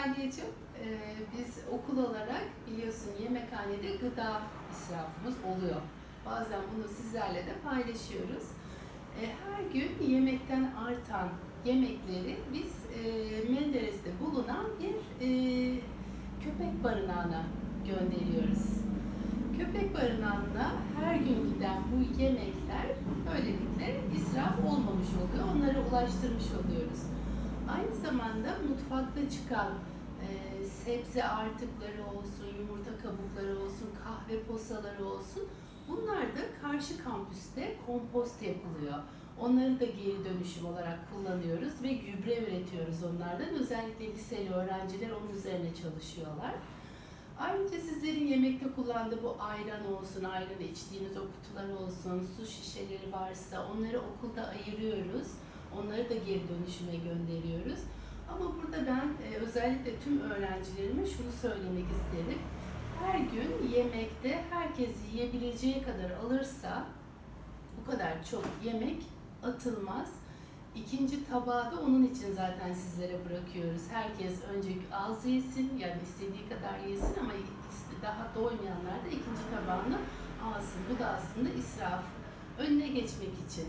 Aliyeciğim. Ee, biz okul olarak biliyorsun yemekhanede gıda israfımız oluyor. Bazen bunu sizlerle de paylaşıyoruz. Ee, her gün yemekten artan yemekleri biz e, Menderes'te bulunan bir e, köpek barınağına gönderiyoruz. Köpek barınağına her gün giden bu yemekler böylelikle israf olmamış oluyor. Onlara ulaştırmış oluyoruz. Aynı zamanda mutfakta çıkan e, sebze artıkları olsun, yumurta kabukları olsun, kahve posaları olsun bunlar da karşı kampüste kompost yapılıyor. Onları da geri dönüşüm olarak kullanıyoruz ve gübre üretiyoruz onlardan. Özellikle liseli öğrenciler onun üzerine çalışıyorlar. Ayrıca sizlerin yemekte kullandığı bu ayran olsun, ayran içtiğiniz o kutular olsun, su şişeleri varsa onları okulda ayırıyoruz. Onları da geri dönüşüme gönderiyoruz. Ama burada ben e, özellikle tüm öğrencilerime şunu söylemek isterim. Her gün yemekte herkes yiyebileceği kadar alırsa bu kadar çok yemek atılmaz. İkinci tabağı da onun için zaten sizlere bırakıyoruz. Herkes önce az yesin, yani istediği kadar yesin ama daha doymayanlar da ikinci tabağını alsın. Bu da aslında israf. Önüne geçmek için.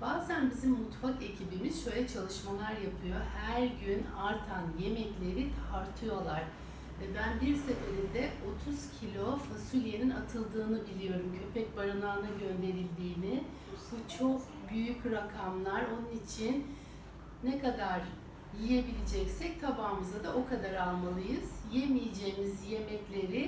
Bazen bizim mutfak ekibimiz şöyle çalışmalar yapıyor. Her gün artan yemekleri tartıyorlar. Ve ben bir seferinde 30 kilo fasulyenin atıldığını biliyorum. Köpek barınağına gönderildiğini. Bu çok büyük rakamlar. Onun için ne kadar yiyebileceksek tabağımıza da o kadar almalıyız. Yemeyeceğimiz yemekleri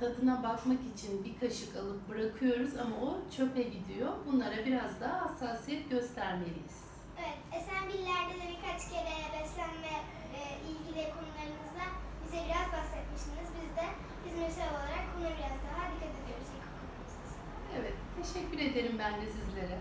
tadına bakmak için bir kaşık alıp bırakıyoruz ama o çöpe gidiyor. Bunlara biraz daha hassasiyet göstermeliyiz. Evet, Esenbillerde de birkaç kere beslenme e, ilgili konularınızda bize biraz bahsetmiştiniz. Biz de İzmir'sel olarak buna biraz daha dikkat ediyoruz ilkokulumuzda. Evet, teşekkür ederim ben de sizlere.